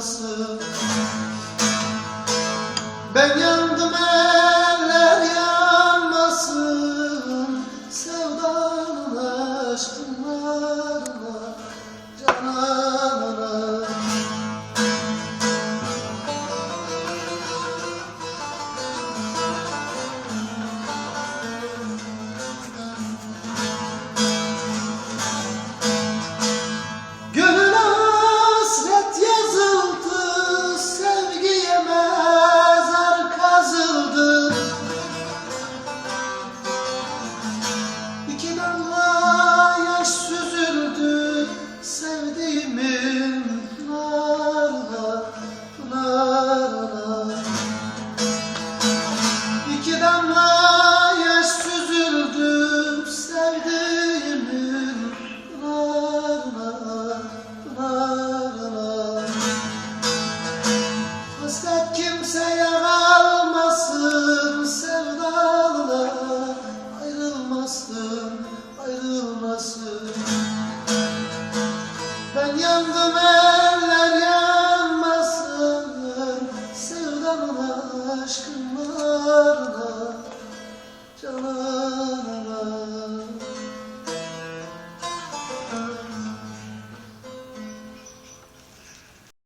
sevdası Ben yandım. ayrılmasın, ayrılmasın. Ben yandım eller yanmasın, sevdamın aşkın varına canan.